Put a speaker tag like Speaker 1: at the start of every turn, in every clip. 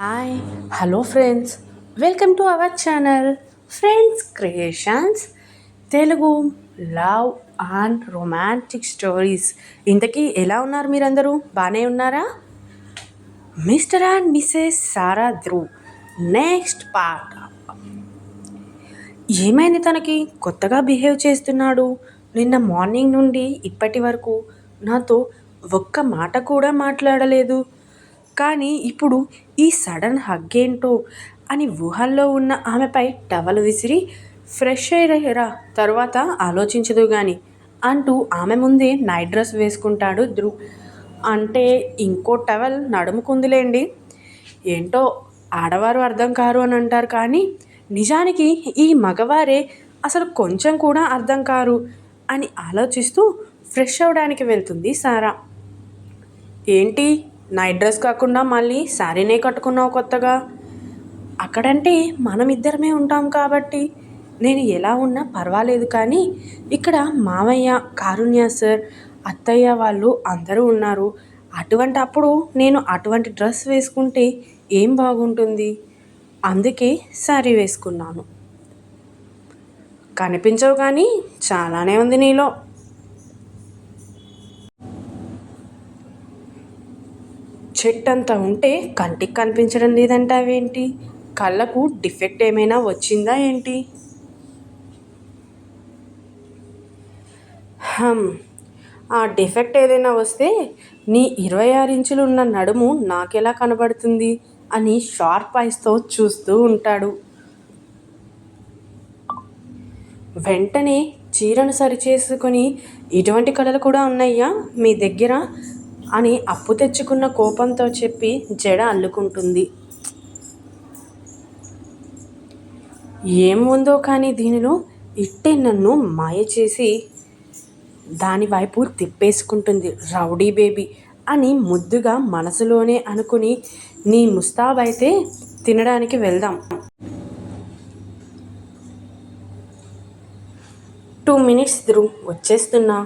Speaker 1: Hi hello friends welcome to our channel friends creations Telugu love and romantic stories ఇంతకీ ఎలా ఉన్నారు మీరందరూ? బాగానే ఉన్నారా? Mister and missus Sarah Dhruv next part ఏమైంది తనకి? కొత్తగా బిహేవ్ చేస్తున్నాడు. నిన్న మార్నింగ్ నుండి ఇప్పటి వరకు నాతో ఒక్క మాట కూడా మాట్లాడలేదు. కానీ ఇప్పుడు ఈ సడన్ హగ్ ఏంటో అని ఊహల్లో ఉన్న ఆమెపై టవల్ విసిరి ఫ్రెష్ అయ్యరా? తర్వాత ఆలోచించదు కానీ అంటూ ఆమె ముందే నైట్ డ్రెస్ వేసుకుంటాడు ధ్రువ్ అంటే ఇంకో టవల్ నడుముకుందిలేండి. ఏంటో ఆడవారు అర్థం కారు అని అంటారు కానీ నిజానికి ఈ మగవారే అసలు కొంచెం కూడా అర్థం కారు అని ఆలోచిస్తూ ఫ్రెష్ అవడానికి వెళ్తుంది సారా. ఏంటి? నైట్ డ్రెస్ కాకుండా మళ్ళీ శారీనే కట్టుకున్నావు కొత్తగా. అక్కడంటే మనం ఇద్దరమే ఉంటాం కాబట్టి నేను ఎలా ఉన్నా పర్వాలేదు కానీ ఇక్కడ మామయ్య కారుణ్య సార్ అత్తయ్య వాళ్ళు అందరూ ఉన్నారు. అటువంటి అప్పుడు నేను అటువంటి డ్రెస్ వేసుకుంటే ఏం బాగుంటుంది? అందుకే శారీ వేసుకున్నాను. కనిపించవు కానీ చాలానే ఉంది నీలో. చెట్టు అంతా ఉంటే కంటికి కనిపించడం లేదంటావేంటి కళ్ళకు డిఫెక్ట్ ఏమైనా వచ్చిందా ఏంటి? హమ్, ఆ డిఫెక్ట్ ఏదైనా వస్తే నీ ఇరవై ఆరు ఇంచులు ఉన్న నడుము నాకెలా కనబడుతుంది అని షార్ప్ ఐస్తో చూస్తూ ఉంటాడు. వెంటనే చీరను సరిచేసుకొని ఇటువంటి కళలు కూడా ఉన్నాయా మీ దగ్గర? అని అప్పు తెచ్చుకున్న కోపంతో చెప్పి జడ అల్లుకుంటుంది. ఏముందో కానీ దీనిలో ఇట్టే నన్ను మాయ చేసి దాని వైపు తిప్పేసుకుంటుంది రౌడీ బేబీ అని ముద్దుగా మనసులోనే అనుకుని నీ ముస్తాబైతే తినడానికి వెళ్దాం. టూ మినిట్స్ ధ్రువ్ వచ్చేస్తున్నా.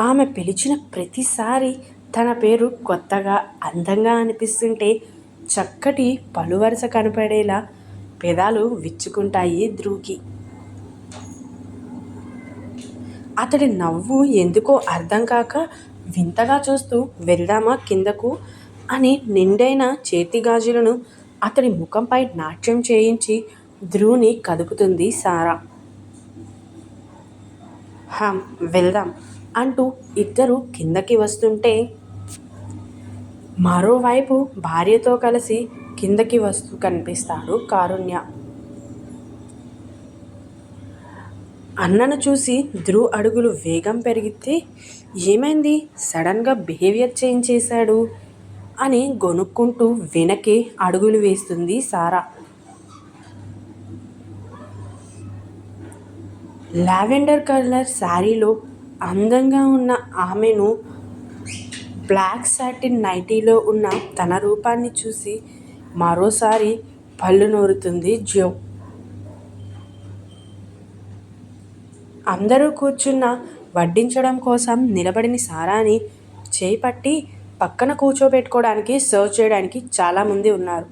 Speaker 1: ఆమె పిలిచిన ప్రతిసారి తన పేరు కొత్తగా అందంగా అనిపిస్తుంటే చక్కటి పలువరస కనపడేలా పెదాలు విచ్చుకుంటాయి ధ్రువుకి. అతడి నవ్వు ఎందుకో అర్థం కాక వింతగా చూస్తూ వెళ్దామా కిందకు అని నిండైన చేతి గాజులను అతడి ముఖంపై నాట్యం చేయించి ధ్రువుని కదుపుతుంది సారా. వెళ్దాం. అంటూ ఇద్దరు కిందకి వస్తుంటే మరోవైపు భార్యతో కలిసి కిందకి వస్తూ కనిపిస్తాడు కారుణ్య. అన్నను చూసి ధ్రువ్ అడుగులు వేగం పెరిగితే ఏమైంది? సడన్గా బిహేవియర్ చేంజ్ చేశాడు? అని గొనుక్కుంటూ వెనక్కి అడుగులు వేస్తుంది సారా. లావెండర్ కలర్ శారీలో అందంగా ఉన్న ఆమెను బ్లాక్ సాటిన్ నైటీలో ఉన్న తన రూపాన్ని చూసి మరోసారి పళ్ళు నూరుతుంది జో. అందరూ కూర్చున్న వడ్డించడం కోసం నిలబడిన సారాని చేపట్టి పక్కన కూర్చోబెట్టుకోవడానికి సర్వ్ చేయడానికి చాలామంది ఉన్నారు.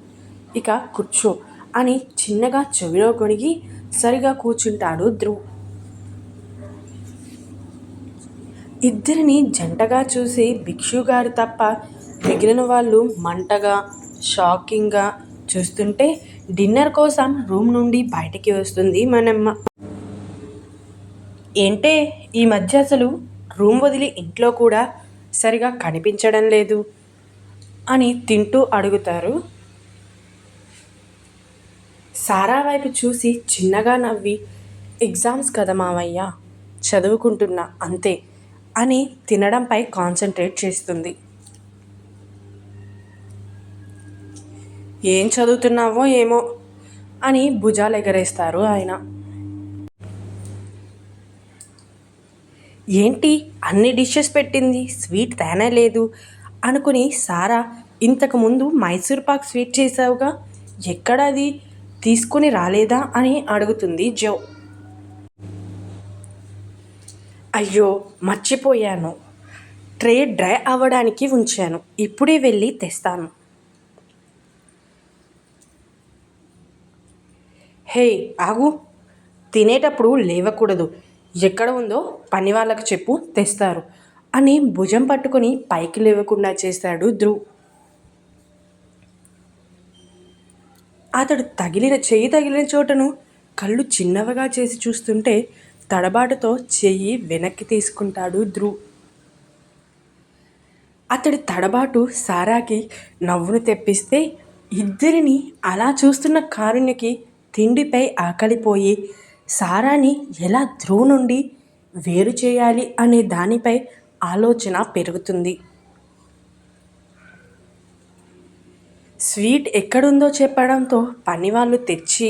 Speaker 1: ఇక కూర్చో అని చిన్నగా చెవిలో కొనిగి సరిగా కూర్చుంటాడు ధ్రువ్. ఇద్దరిని జంటగా చూసి భిక్షు గారు తప్ప మిగిలిన వాళ్ళు మంటగా షాకింగ్గా చూస్తుంటే డిన్నర్ కోసం రూమ్ నుండి బయటికి వస్తుంది మనమ్మ. ఏంటే ఈ మధ్య అసలు రూమ్ వదిలి ఇంట్లో కూడా సరిగా కనిపించడం లేదు అని తింటూ అడుగుతారు. సారా వైపు చూసి చిన్నగా నవ్వి ఎగ్జామ్స్ కదా మావయ్య చదువుకుంటున్నా అంతే. అని తినడంపై కాన్సన్ట్రేట్ చేస్తుంది. ఏం చదువుతున్నావో ఏమో అని భుజాలు ఎగరేస్తారు ఆయన. ఏంటి అన్ని డిషెస్ పెట్టింది? స్వీట్ తేనే లేదు అనుకుని సారా ఇంతకుముందు మైసూర్ పాక్ స్వీట్ చేసావుగా ఎక్కడది? తీసుకుని రాలేదా? అని అడుగుతుంది జో. అయ్యో మర్చిపోయాను. ట్రే డ్రై అవ్వడానికి ఉంచాను. ఇప్పుడే వెళ్ళి తెస్తాను. హే ఆగు. తినేటప్పుడు లేవకూడదు. ఎక్కడ ఉందో పని వాళ్ళకు చెప్పు తెస్తారు. అని భుజం పట్టుకొని పైకి లేవకుండా చేశాడు ధ్రువ్. అతడు తగిలిన చేయి తగిలిన చోటను కళ్ళు చిన్నవిగా చేసి చూస్తుంటే తడబాటుతో చెయ్యి వెనక్కి తీసుకుంటాడు ధ్రువ్ అతడి తడబాటు సారాకి నవ్వును తెప్పిస్తే ఇద్దరిని అలా చూస్తున్న కారుణ్యకి తిండిపై ఆకలిపోయి సారాని ఎలా ధ్రువ్ నుండి వేరు చేయాలి అనే దానిపై ఆలోచన పెరుగుతుంది. స్వీట్ ఎక్కడుందో చెప్పడంతో పనివాళ్ళు తెచ్చి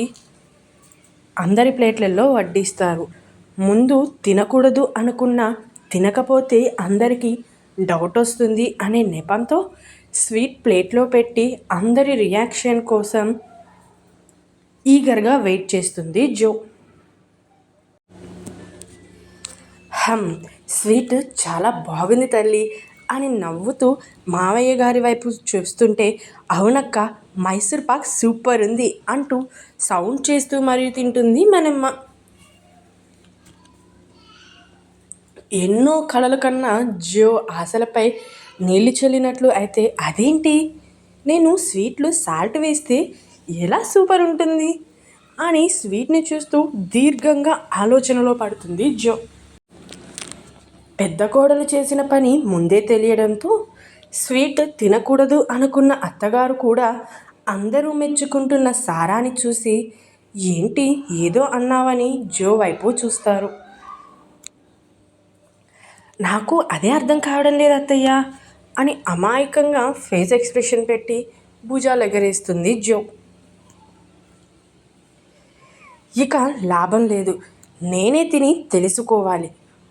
Speaker 1: అందరి ప్లేట్లలో వడ్డిస్తారు. ముందు తినకూడదు అనుకున్న తినకపోతే అందరికీ డౌట్ వస్తుంది అనే నెపంతో స్వీట్ ప్లేట్లో పెట్టి అందరి రియాక్షన్ కోసం ఈగర్గా వెయిట్ చేస్తుంది జో. హమ్ స్వీట్ చాలా బాగుంది తల్లి అని నవ్వుతూ మావయ్య గారి వైపు చూస్తుంటే అవునక్క మైసూర్ పాక్ సూపర్ ఉంది అంటూ సౌండ్ చేస్తూ మరియు తింటుంది మనమ్మ. ఎన్నో కళల కన్నా జో ఆశలపై నీళ్ళు చల్లినట్లు అయితే అదేంటి? నేను స్వీట్లు సాల్ట్ వేస్తే ఎలా సూపర్ ఉంటుంది? అని స్వీట్ని చూస్తూ దీర్ఘంగా ఆలోచనలో పడుతుంది జో పెద్ద కోడలు చేసిన పని ముందే తెలియడంతో స్వీట్ తినకూడదు అనుకున్న అత్తగారు కూడా అందరూ మెచ్చుకుంటున్న సారాని చూసి ఏంటి ఏదో అన్నావని జో వైపు చూస్తారు. నాకు అదే అర్థం కావడం లేదు అత్తయ్య అని అమాయకంగా ఫేస్ ఎక్స్ప్రెషన్ పెట్టి భుజాలు ఎగరేస్తుంది జో. ఇక లాభం లేదు. నేనే తిని తెలుసుకోవాలి.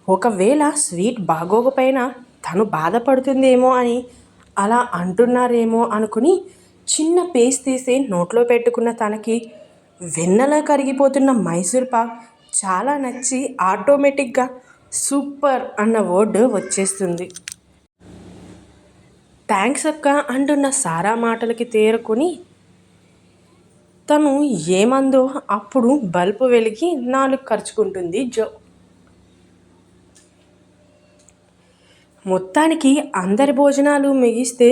Speaker 1: ఒకవేళ స్వీట్ బాగోకపోయినా తను బాధపడుతుందేమో అని అలా అంటున్నారేమో అనుకుని చిన్న పేస్ట్ తీసి నోట్లో పెట్టుకున్న తనకి వెన్నలా కరిగిపోతున్న మైసూర్ పాక్ చాలా నచ్చి ఆటోమేటిక్గా సూపర్ అన్న వర్డ్ వచ్చేస్తుంది. థ్యాంక్స్ అక్క అంటున్న సారా మాటలకి తేరుకొని తను ఏమందో అప్పుడు బల్బు వెలిగి నాలుగు ఖర్చుకుంటుంది జో. మొత్తానికి అందరి భోజనాలు మిగిస్తే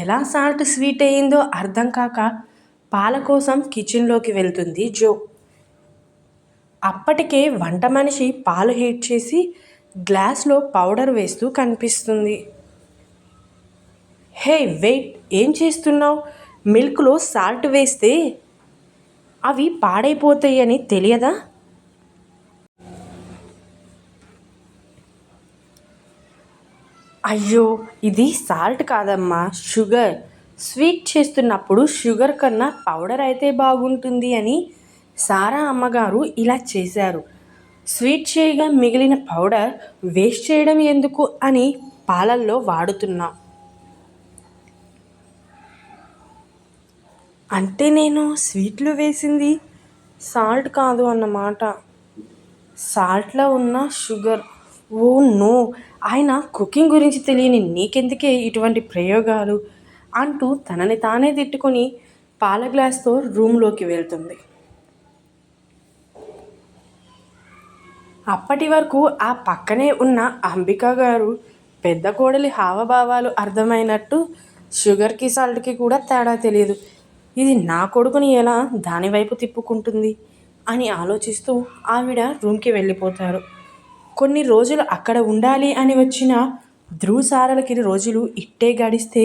Speaker 1: ఎలా సాల్ట్ స్వీట్ అయ్యిందో అర్థం కాక పాల కోసం కిచెన్లోకి వెళ్తుంది జో. అప్పటికే వంట మనిషి పాలు హీట్ చేసి గ్లాస్లో పౌడర్ వేస్తూ కనిపిస్తుంది. హే వెయిట్ ఏం చేస్తున్నావు? మిల్క్లో సాల్ట్ వేస్తే అవి పాడైపోతాయి అని తెలియదా? అయ్యో ఇది సాల్ట్ కాదమ్మా షుగర్. స్వీట్ చేస్తున్నప్పుడు షుగర్ కన్నా పౌడర్ అయితే బాగుంటుంది అని సారా అమ్మగారు ఇలా చేశారు. స్వీట్ చేయగా మిగిలిన పౌడర్ వేస్ట్ చేయడం ఎందుకు? అని పాలల్లో వాడుతున్నా. అంటే నేను స్వీట్లు వేసింది సాల్ట్ కాదు అన్నమాట. సాల్ట్లో ఉన్న షుగర్. ఓ నో ఆయన కుకింగ్ గురించి తెలియని నీకెందుకే ఇటువంటి ప్రయోగాలు? అంటూ తనని తానే తిట్టుకొని పాల గ్లాస్తో రూమ్లోకి వెళ్తుంది. అప్పటి వరకు ఆ పక్కనే ఉన్న అంబిక గారు పెద్ద కోడలి హావభావాలు అర్థమైనట్టు షుగర్కి సాల్ట్కి కూడా తేడా తెలియదు ఇది నా కొడుకుని ఎలా దానివైపు తిప్పుకుంటుంది అని ఆలోచిస్తూ ఆవిడ రూమ్కి వెళ్ళిపోతారు. కొన్ని రోజులు అక్కడ ఉండాలి అని వచ్చిన ధ్రువ సారాలకి రోజులు ఇట్టే గడిస్తే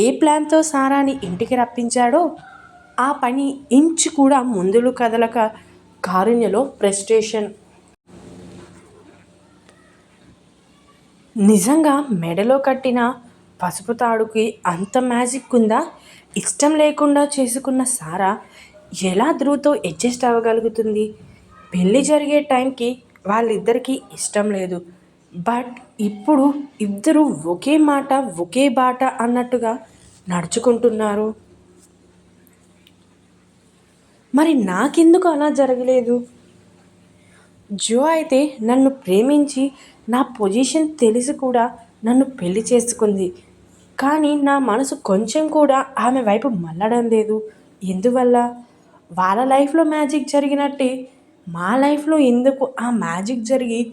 Speaker 1: ఏ ప్లాన్తో సారాని ఇంటికి రప్పించాడో ఆ పని ఇంచు కూడా ముందులు కదలక కారుణ్యలో ప్రెస్టేషన్ నిజంగా మెడలో కట్టిన పసుపు తాడుకి అంత మ్యాజిక్ ఉందా? ఇష్టం లేకుండా చేసుకున్న సారా ఎలా ధ్రువ్తో అడ్జస్ట్ అవ్వగలుగుతుంది? పెళ్ళి జరిగే టైంకి వాళ్ళిద్దరికీ ఇష్టం లేదు. బట్ ఇప్పుడు ఇద్దరు ఒకే మాట ఒకే బాట అన్నట్టుగా నడుచుకుంటున్నారు. మరి నాకెందుకు అలా జరగలేదు? జో అయితే నన్ను ప్రేమించి నా పొజిషన్ తెలిసి కూడా నన్ను పెళ్ళి చేసుకుంది. కానీ నా మనసు కొంచెం కూడా ఆమె వైపు మళ్ళడం లేదు. ఎందువల్ల? వాళ్ళ లైఫ్లో మ్యాజిక్ జరిగినట్టే. మా లైఫ్లో ఎందుకు ఆ మ్యాజిక్ జరిగి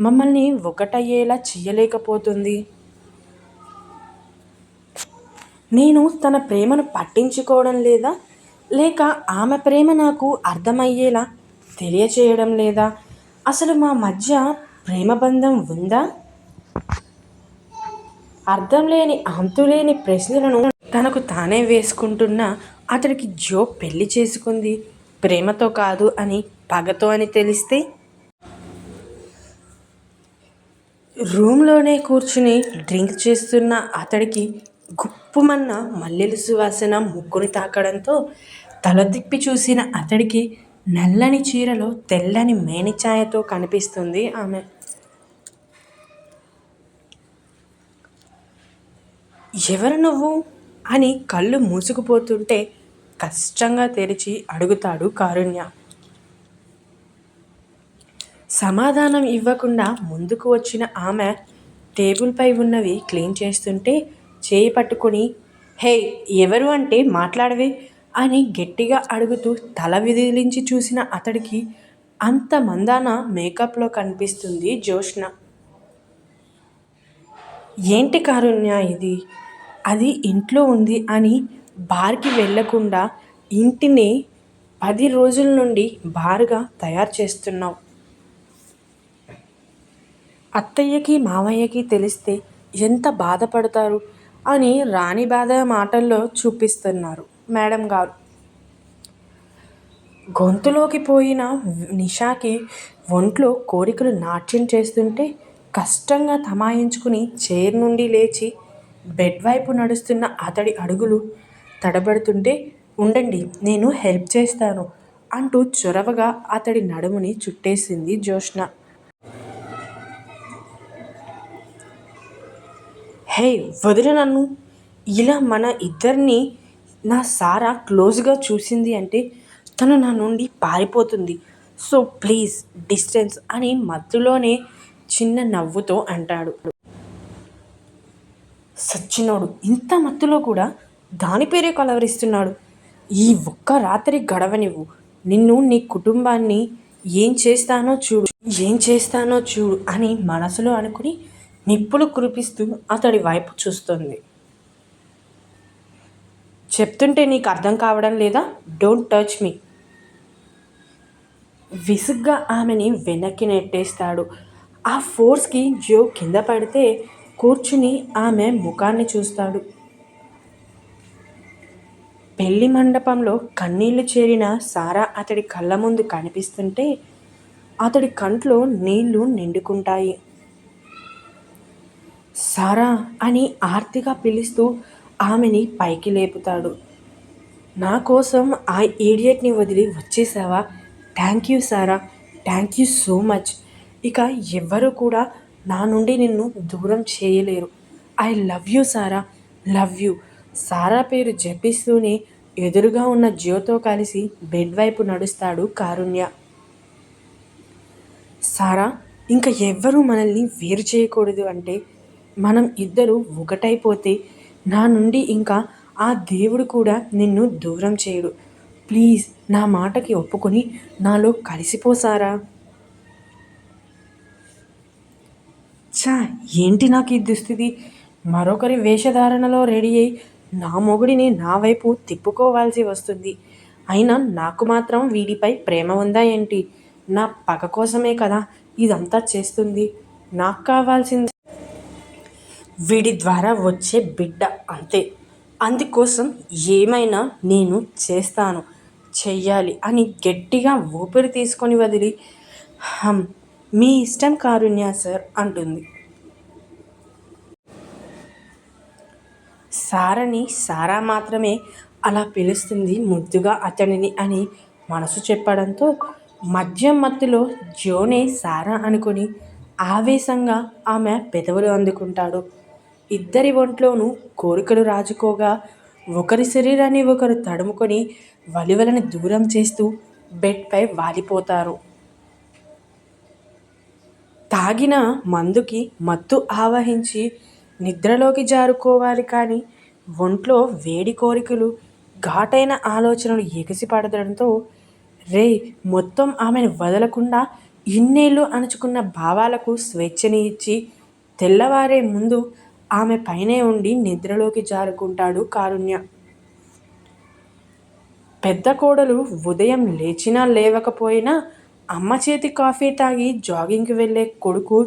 Speaker 1: మమ్మల్ని ఒకటయ్యేలా చేయలేకపోతుంది? నేను తన ప్రేమను పట్టించుకోవడం లేదా? లేక ఆమె ప్రేమ నాకు అర్థమయ్యేలా తెలియచేయడం లేదా? అసలు మా మధ్య ప్రేమ బంధం ఉందా? అర్థం లేని అంతులేని ప్రశ్నలను తనకు తానే వేసుకుంటున్న అతడికి జో పెళ్ళి చేసుకుంది ప్రేమతో కాదు అని పగతో అని తెలిస్తే? రూమ్లోనే కూర్చుని డ్రింక్ చేస్తున్న అతడికి గుప్పుమన్న మల్లెలు సువాసన ముక్కుని తాకడంతో తల తిప్పి చూసిన అతడికి నల్లని చీరలో తెల్లని మేనిఛాయతో కనిపిస్తుంది ఆమె. ఎవరు నువ్వు? అని కళ్ళు మూసుకుపోతుంటే కష్టంగా తెరిచి అడుగుతాడు కారుణ్య. సమాధానం ఇవ్వకుండా ముందుకు వచ్చిన ఆమె టేబుల్పై ఉన్నవి క్లీన్ చేస్తుంటే చేయి పట్టుకొని హే ఎవరు అంటే మాట్లాడవే. అని గట్టిగా అడుగుతూ తల విదిలించి చూసిన అతడికి అంత మందాన మేకప్లో కనిపిస్తుంది జోష్న ఏంటి కారుణ్య ఇది? అది ఇంట్లో ఉంది అని బార్కి వెళ్ళకుండా ఇంటిని పది రోజుల నుండి బార్గా తయారు చేస్తున్నావు. అత్తయ్యకి మామయ్యకి తెలిస్తే ఎంత బాధపడతారు అని రాణి బాధ మాటల్లో చూపిస్తున్నారు. మేడం గారు. గొంతులోకి పోయిన నిషాకి ఒంట్లో కోరికలు నాట్యం చేస్తుంటే కష్టంగా తమాయించుకుని చైర్ నుండి లేచి బెడ్ వైపు నడుస్తున్న అతడి అడుగులు తడబడుతుంటే ఉండండి నేను హెల్ప్ చేస్తాను అంటూ చొరవగా అతడి నడుముని చుట్టేసింది జోష్న హే వదిలే నన్ను ఇలా మన ఇద్దరిని నా సారా క్లోజ్గా చూసింది అంటే తను నా నుండి పారిపోతుంది. సో ప్లీజ్ డిస్టెన్స్ అని మత్తులోనే చిన్న నవ్వుతో అంటాడు. సచ్చినోడు ఇంత మత్తులో కూడా దాని పేరే కలవరిస్తున్నాడు. ఈ ఒక్క రాత్రి గడవనివ్వు. నిన్ను నీ కుటుంబాన్ని ఏం చేస్తానో చూడు. ఏం చేస్తానో చూడు అని మనసులో అనుకుని నిప్పులు కురిపిస్తూ అతడి వైపు చూస్తుంది. చెప్తుంటే నీకు అర్థం కావడం లేదా? డోంట్ టచ్ మీ విసుగ్గా ఆమెని వెనక్కి నెట్టేస్తాడు. ఆ ఫోర్స్కి జో కింద పడితే కూర్చుని ఆమె ముఖాన్ని చూస్తాడు. పెళ్ళి మండపంలో కన్నీళ్ళు చేరిన సారా అతడి కళ్ళ ముందు కనిపిస్తుంటే అతడి కంట్లో నీళ్ళు నిండుకుంటాయి. సారా అని ఆర్తిగా పిలుస్తూ ఆమెని పైకి లేపుతాడు. నా కోసం ఆ ఈడియట్ని వదిలి వచ్చేసావా? Thank you Sarah thank you so much ఇక ఎవ్వరు కూడా నా నుండి నిన్ను దూరం చేయలేరు. I love you Sarah love you Sarah పేరు జపిస్తూనే ఎదురుగా ఉన్న జియోతో కలిసి బెడ్ వైపు నడుస్తాడు కారుణ్య. సారా ఇంకా ఎవ్వరూ మనల్ని వేరు చేయకూడదు అంటే మనం ఇద్దరు ఒకటైపోతే నా నుండి ఇంకా ఆ దేవుడు కూడా నిన్ను దూరం చేయడు. ప్లీజ్ నా మాటకి ఒప్పుకొని నాలో కలిసిపోసారా? ఛా ఏంటి నాకు ఈ దుస్థితి? మరొకరి వేషధారణలో రెడీ అయి నా మొగుడిని నా వైపు తిప్పుకోవాల్సి వస్తుంది. అయినా నాకు మాత్రం వీడిపై ప్రేమ ఉందా ఏంటి? నా పగ కోసమే కదా ఇదంతా చేస్తుంది. నాకు కావాల్సింది వీడి ద్వారా వచ్చే బిడ్డ అంతే. అందుకోసం ఏమైనా నేను చేస్తాను చెయ్యాలి అని గట్టిగా ఊపిరి తీసుకొని వదిలి హమ్ మీ ఇష్టం కారుణ్య సార్ అంటుంది. సారని సారా మాత్రమే అలా పిలుస్తుంది ముద్దుగా అతనిని అని మనసు చెప్పడంతో మద్యం మత్తులో జోనే సారా అనుకుని ఆవేశంగా ఆమె పెదవులు అందుకుంటాడు. ఇద్దరి ఒంట్లోనూ కోరికలు రాజుకోగా ఒకరి శరీరాన్ని ఒకరు తడుముకొని వలివలని దూరం చేస్తూ బెడ్పై వాలిపోతారు. తాగిన మందుకి మత్తు ఆవహించి నిద్రలోకి జారుకోవాలి కానీ ఒంట్లో వేడి కోరికలు ఘాటైన ఆలోచనలు ఎగసిపడడంతో రే మొత్తం ఆమెను వదలకుండా ఇన్నేళ్ళు అణుచుకున్న భావాలకు స్వేచ్ఛని ఇచ్చి తెల్లవారే ముందు ఆమె పైనే ఉండి నిద్రలోకి జారుకుంటాడు కారుణ్య. పెద్ద కోడలు ఉదయం లేచినా లేవకపోయినా అమ్మ చేతి కాఫీ తాగి జాగింగ్కి వెళ్ళే కొడుకు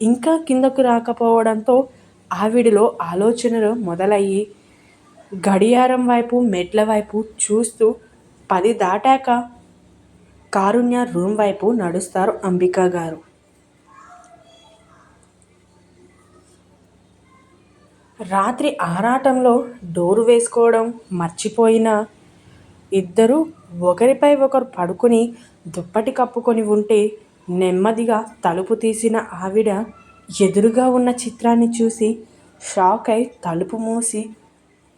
Speaker 1: ఇంకా కిందకు రాకపోవడంతో ఆవిడిలో ఆలోచనలు మొదలయ్యి గడియారం వైపు మెట్ల వైపు చూస్తూ పది దాటాక కారుణ్య రూమ్ వైపు నడుస్తారు అంబికా గారు. రాత్రి ఆరాటంలో డోరు వేసుకోవడం మర్చిపోయిన ఇద్దరూ ఒకరిపై ఒకరు పడుకుని దుప్పటి కప్పుకొని ఉంటే నెమ్మదిగా తలుపు తీసిన ఆవిడ ఎదురుగా ఉన్న చిత్రాన్ని చూసి షాక్ అయి తలుపు మూసి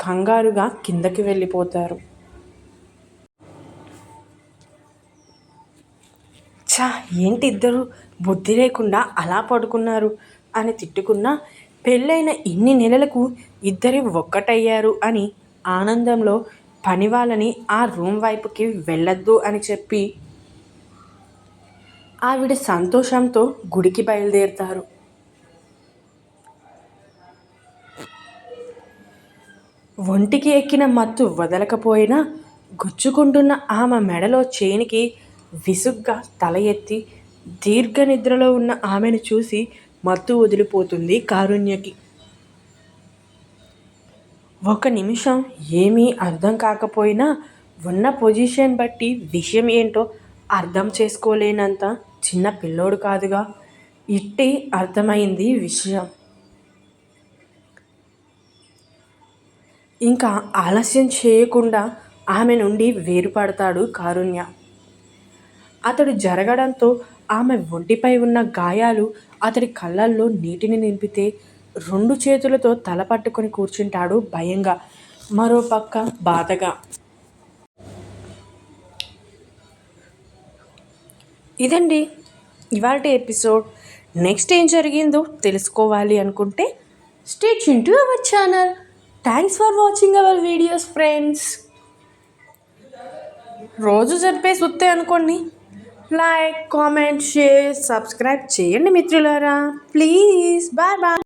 Speaker 1: కంగారుగా కిందకి వెళ్ళిపోతారు. ఛా ఏంటి ఇద్దరు బుద్ధి లేకుండా అలా పడుకున్నారు అని తిట్టుకున్నా పెళ్ళైన ఇన్ని నెలలకు ఇద్దరి ఒక్కటయ్యారు అని ఆనందంలో పని వాళ్ళని ఆ రూమ్ వైపుకి వెళ్ళొద్దు అని చెప్పి ఆవిడ సంతోషంతో గుడికి బయలుదేరుతారు. ఒంటికి ఎక్కిన మత్తు వదలకపోయినా గుచ్చుకుంటున్న ఆమె మెడలో చేనికి విసుగ్గా తల ఎత్తి దీర్ఘ నిద్రలో ఉన్న ఆమెను చూసి మత్తు వదిలిపోతుంది కారుణ్యకి. ఒక నిమిషం ఏమీ అర్థం కాకపోయినా ఉన్న పొజిషన్ బట్టి విషయం ఏంటో అర్థం చేసుకోలేనంత చిన్న పిల్లోడు కాదుగా. ఇట్టి అర్థమైంది విషయం. ఇంకా ఆలస్యం చేయకుండా ఆమె నుండి వేరుపడతాడు కారుణ్య. అతడు జరగడంతో ఆమె ఒంటిపై ఉన్న గాయాలు అతడి కళ్ళల్లో నీటిని నింపితే రెండు చేతులతో తల పట్టుకొని కూర్చుంటాడు భయంగా. మరోపక్క బాధగా. ఇదండి ఇవాళ ఎపిసోడ్. నెక్స్ట్ ఏం జరిగిందో తెలుసుకోవాలి అనుకుంటే state into our channel. Thanks for watching our videos friends. రోజు జరిపే సుత్తే అనుకోండి. లైక్ కామెంట్ షేర్ సబ్స్క్రైబ్ చేయండి మిత్రులారా. Please bye bye